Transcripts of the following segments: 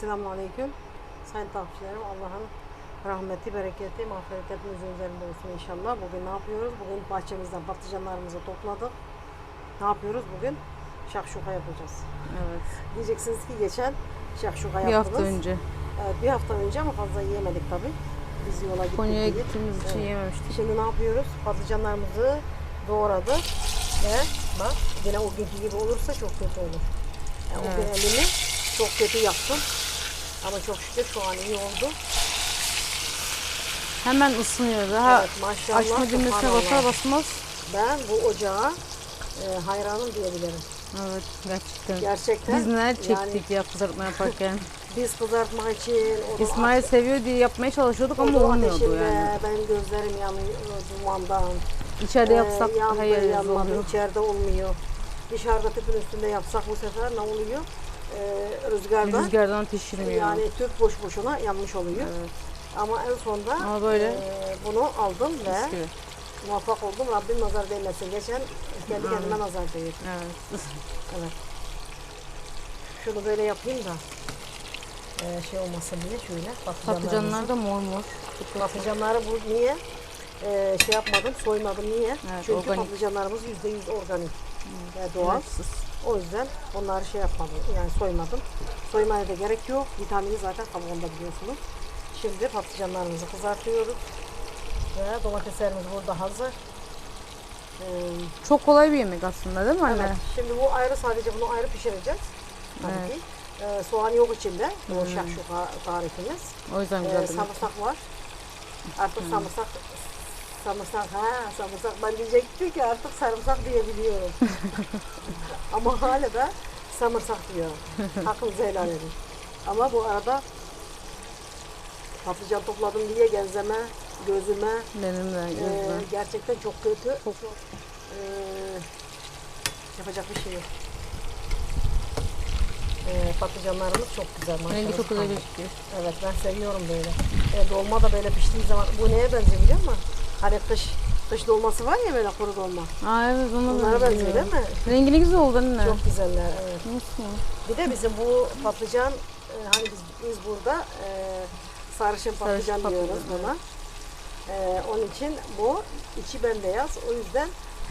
Esselamu Aleyküm. Sayın takipçilerim Allah'ın rahmeti, bereketi, mağfireti hepimizin üzerinde olsun inşallah. Bugün ne yapıyoruz? Bugün bahçemizden patlıcanlarımızı topladık. Ne yapıyoruz bugün? Şakşuka yapacağız. Evet. Diyeceksiniz ki geçen şakşuka Bir yaptınız. hafta önce Evet, bir hafta önce ama fazla yiyemedik tabii. Biz yola gittik. Konya'ya gittiğimiz için Evet. yememiştik. Şimdi ne yapıyoruz? Patlıcanlarımızı doğradık ve bak yine o günkü gibi olursa çok kötü olur. Yani O gün Evet. elimi çok kötü yaptım. Ama çok şükür şu an iyi oldu. Hemen ısınıyor. Daha evet maşallah. açma düğmesine basar basmaz. Ben bu ocağa e, hayranım diyebilirim. Evet gerçekten. Gerçekten. Biz neler çektik Yani ya kızartma yaparken. biz kızartmak için İsmail seviyor diye yapmaya çalışıyorduk ama olmuyordu ateşinde, yani. Benim gözlerim yanıyor dumandan. İçeride Ee, yapsak yandı, daha iyi yanmadı, içeride olmuyor. Dışarıda tüpün üstünde yapsak bu sefer ne oluyor? Ee, rüzgarda Rüzgardan pişirmiyor. yani tüp boş boşuna yanmış oluyor. Evet. Ama en sonunda Ama böyle e, bunu aldım ve gibi. muvaffak oldum. Rabbim nazar değmesin. Geçen kendi Amin. kendime nazar değdi. Evet. Evet. Şunu böyle yapayım da e, şey olmasın diye şöyle. Patlıcanlar da mor mor. Patlıcanları bu niye e, şey yapmadım, soymadım niye? Evet, Çünkü organik. patlıcanlarımız yüzde yüz organik ve doğal. İlaçsız. O yüzden onları şey yapmadım, yani soymadım. Soymaya da gerek yok. Vitamini zaten kabuğunda biliyorsunuz. Şimdi patlıcanlarımızı kızartıyoruz. Ve domateslerimiz burada hazır. Ee, Çok kolay bir yemek aslında değil mi anne? evet, şimdi bu ayrı sadece bunu ayrı pişireceğiz. Tabii Evet. ki. Ee, soğan yok içinde. Bu Hmm. şakşuka tarifimiz. O yüzden Ee, güzel demek. sarımsak var. Artık Hmm. sarımsak sarımsak ha sarımsak ben diyecektim ki artık sarımsak diyebiliyorum. Ama hala da sarımsak diyorum. Hakkınızı helal edin. Ama bu arada patlıcan topladım diye genzeme, gözüme Benim de e, gerçekten çok kötü. Çok, e, yapacak bir şey yok. E, patlıcanlarımız çok güzel. Rengi çok güzel gözüküyor. Evet ben seviyorum böyle. E, dolma da böyle piştiği zaman bu neye benziyor biliyor musun? Hani kış kış dolması var ya böyle kuru dolma. Aa evet ona Bunlara benziyor değil mi? Rengi ne güzel oldu anne. Çok güzeller evet. Nasıl? Bir de bizim bu patlıcan e, hani biz, biz burada e, sarışın patlıcan patlıcan, diyoruz buna. E, onun için bu içi bembeyaz. O yüzden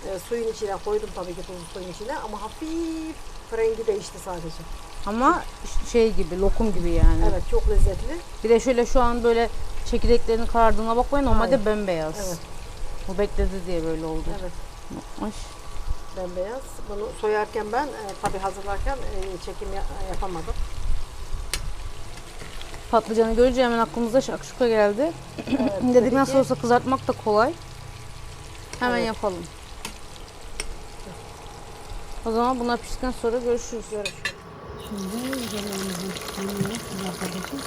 e, suyun içine koydum tabii ki tuzlu suyun içine ama hafif rengi değişti sadece. Ama şey gibi, lokum gibi yani. Evet çok lezzetli. Bir de şöyle şu an böyle çekirdeklerinin karardığına bakmayın normalde Hayır. bembeyaz. Evet. Bu bekledi diye böyle oldu. Evet. Ay. bembeyaz. Bunu soyarken ben e, tabii hazırlarken e, çekim ya- yapamadım. Patlıcanı görünce hemen aklımıza şakşuka geldi. Evet, Dedik nasıl olsa kızartmak da kolay. Hemen Evet. yapalım. O zaman bunlar piştikten sonra görüşürüz. Görüşürüz. Şimdi üzerlerimizin yemeğini kızartacağız.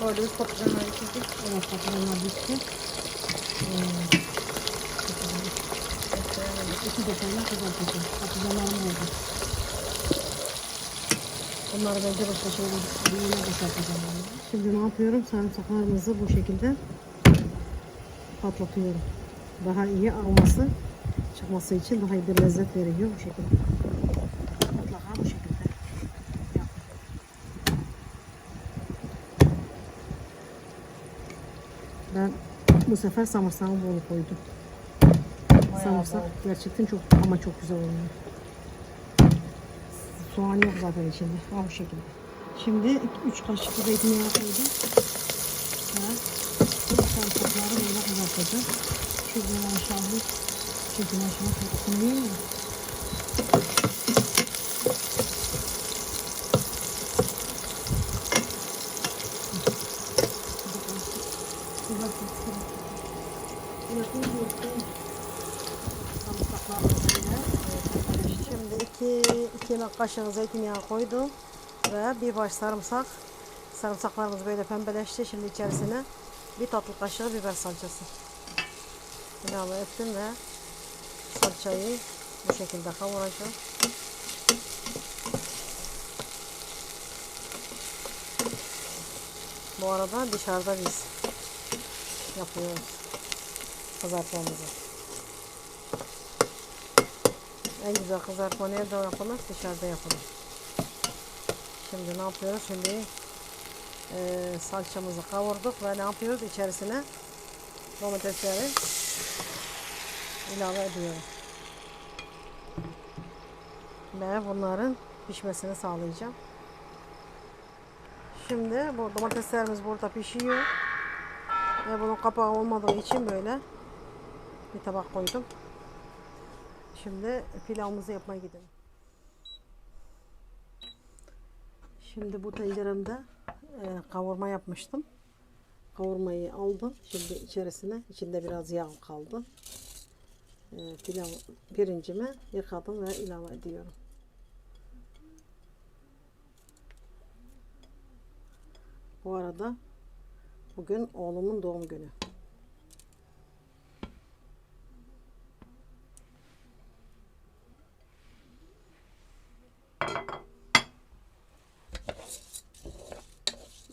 Bu arada biz patlıcanları pişirdik. Evet patlıcanlar bitti. Ee, iki defayla kızartacağız. Patlıcanlarım oldu. Bunları bence başka boşaltacağım. yani. Şimdi ne yapıyorum? Sarımsaklarımızı bu şekilde patlatıyorum. Daha iyi aroması çıkması için daha iyi bir lezzet veriyor bu şekilde. Mutlaka bu şekilde. yapın. Ben bu sefer samırsağımı bol koydum. Samırsak gerçekten çok ama çok güzel oluyor. Soğan yok zaten içinde. Ha bu şekilde. Şimdi 3 kaşık zeytinyağı koydum. Ve sarımsakları böyle kızartacağım. Şurada aşağıda çünkü aşağıda kokusun değil mi? Şimdi iki, iki yemek kaşığı zeytinyağı koydum ve bir baş sarımsak. Sarımsaklarımız böyle pembeleşti. Şimdi içerisine bir tatlı kaşığı biber salçası ilave ettim ve salçayı bu şekilde kavuracağım. Bu arada dışarıda biz yapıyoruz kızartmamızı. En güzel kızartma nerede yapılır? Dışarıda yapılır. Şimdi ne yapıyoruz? Şimdi e, salçamızı kavurduk ve ne yapıyoruz? İçerisine domatesleri ilave ediyorum. Ve bunların pişmesini sağlayacağım. Şimdi bu domateslerimiz burada pişiyor. Ve bunun kapağı olmadığı için böyle bir tabak koydum. Şimdi pilavımızı yapmaya gidelim. Şimdi bu tenceremde e, kavurma yapmıştım. Kavurmayı aldım. Şimdi içerisine içinde biraz yağ kaldı. E, pilav pirincimi yıkadım ve ilave ediyorum. Bu arada bugün oğlumun doğum günü.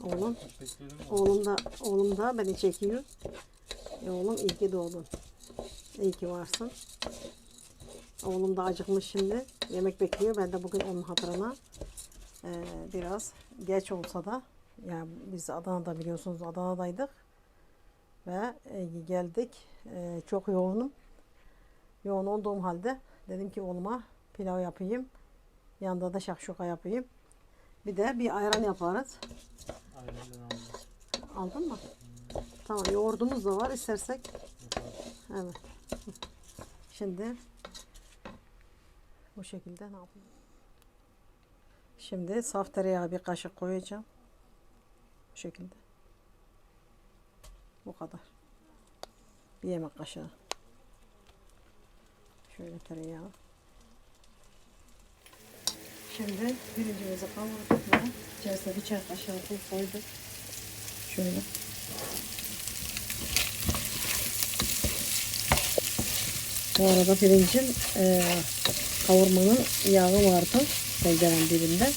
Oğlum, oğlum da oğlum da beni çekiyor. E oğlum iyi ki doğdun. İyi ki varsın. Oğlum da acıkmış şimdi. Yemek bekliyor. Ben de bugün onun hatırına e, biraz geç olsa da yani biz Adana'da biliyorsunuz Adana'daydık ve e, geldik. E, çok yoğunum. Yoğun olduğum halde dedim ki oğluma pilav yapayım. Yanında da şakşuka yapayım. Bir de bir ayran yaparız. Aldın mı? Tamam yoğurdumuz da var istersek. Evet. Şimdi bu şekilde ne yapayım? Şimdi saf tereyağı bir kaşık koyacağım. Bu şekilde. Bu kadar. Bir yemek kaşığı. Şöyle tereyağı. Şimdi birincimizi kavurduk ve içerisine bir çay kaşığı tuz koyduk. Şöyle. Bu arada pirincin eee kavurmanın yağı vardı tencerenin dibinde.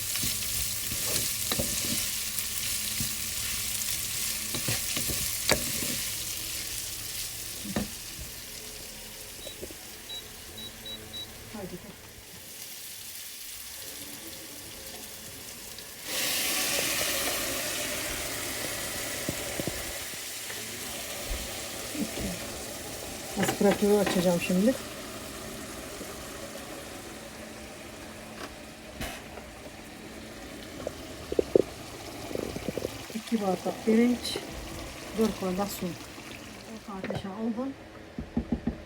Aspiratörü açacağım şimdi. İki bardak pirinç, dört bardak su. Orta ateşe aldım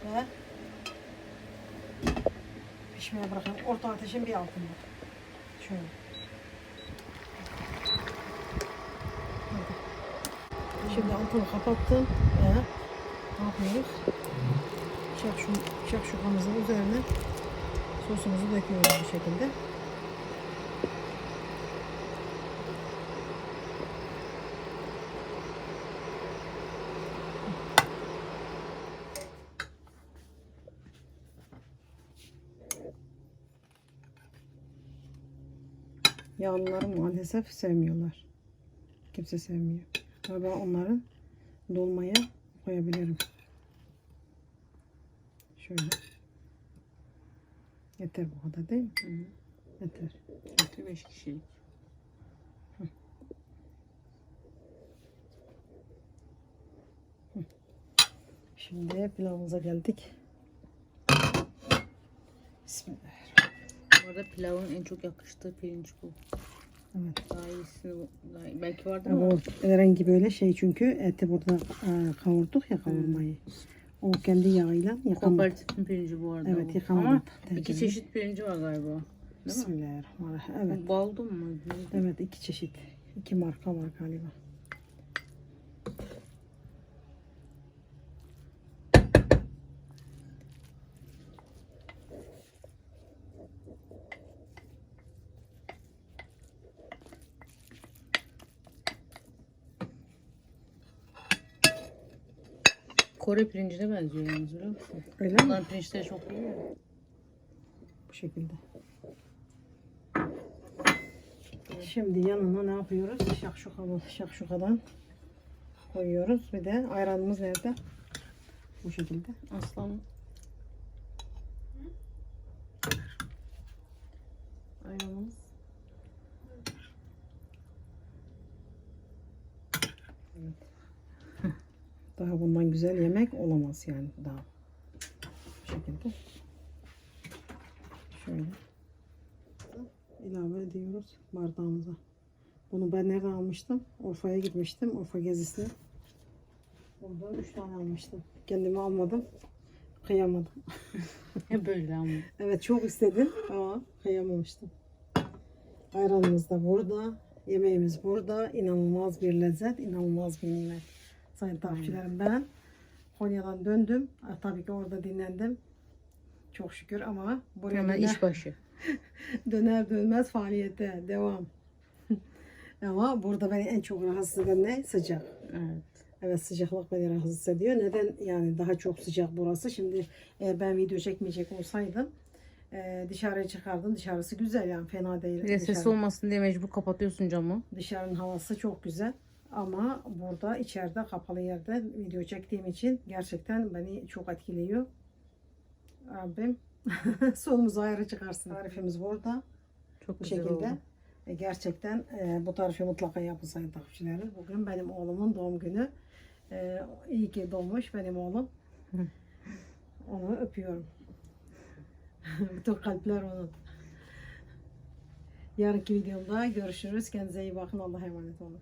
ve pişmeye bırakıyorum. Orta ateşin bir altında. Şöyle. Şimdi altını kapattım ve ne yapıyoruz? Şakşu, şakşukamızın üzerine sosumuzu döküyoruz bu şekilde. Yağlıları maalesef sevmiyorlar. Kimse sevmiyor. Ama ben onların dolmaya koyabilirim. Şöyle. Yeter bu kadar değil mi? Yeter. 5 kişilik. Şimdi pilavımıza geldik. Bismillah. Bu arada pilavın en çok yakıştığı pirinç bu. Evet. Daha iyisini bu- daha, belki vardır Ya ama bu rengi böyle şey çünkü eti burada e, kavurduk ya kavurmayı. O kendi yağıyla yıkamadı. kooperatifin pirinci bu arada Evet, bu. Ama iki çeşit pirinci var galiba. Değil mi? Bismillahirrahmanirrahim. Evet. Baldo mu? Evet iki çeşit. iki marka var galiba. Kore pirincine benziyor yalnız biliyor musun? Öyle mi? Bunların pirinçleri çok iyi ya. Bu şekilde. Şimdi yanına ne yapıyoruz? Şakşukamı şakşukadan koyuyoruz. Bir de ayranımız nerede? Bu şekilde. Aslan. Ayranımız. Daha bundan güzel yemek olamaz yani daha. Bu şekilde. Şöyle. ilave ediyoruz bardağımıza. Bunu ben nereden almıştım? Urfa'ya gitmiştim. Urfa gezisine. Burada üç tane almıştım. Kendimi almadım. Kıyamadım. Böyle ama. Evet çok istedim ama kıyamamıştım. Ayranımız da burada. Yemeğimiz burada. İnanılmaz bir lezzet, inanılmaz bir nimet. Sayın takipçilerim ben Konya'dan döndüm. Tabii ki orada dinlendim. Çok şükür ama buraya Hemen döner, iş başı. döner dönmez faaliyete devam. ama burada beni en çok rahatsız eden ne? Sıcak. Evet. Evet sıcaklık beni rahatsız ediyor. Neden yani daha çok sıcak burası? Şimdi e, ben video çekmeyecek olsaydım e, dışarıya çıkardım. Dışarısı güzel yani fena değil. Bir de ses Dışarı- olmasın diye mecbur kapatıyorsun camı. Dışarının havası çok güzel. Ama burada içeride kapalı yerde video çektiğim için gerçekten beni çok etkiliyor. Rabbim sonumuzu ayrı çıkarsın. Tarifimiz burada. Çok Bu şekilde. oldu. E, gerçekten e, bu tarifi mutlaka yapın sayın takipçilerim. Bugün benim oğlumun doğum günü. E, iyi ki doğmuş benim oğlum. Onu öpüyorum. Bütün kalpler onun. Yarınki videomda görüşürüz. Kendinize iyi bakın. Allah'a emanet olun.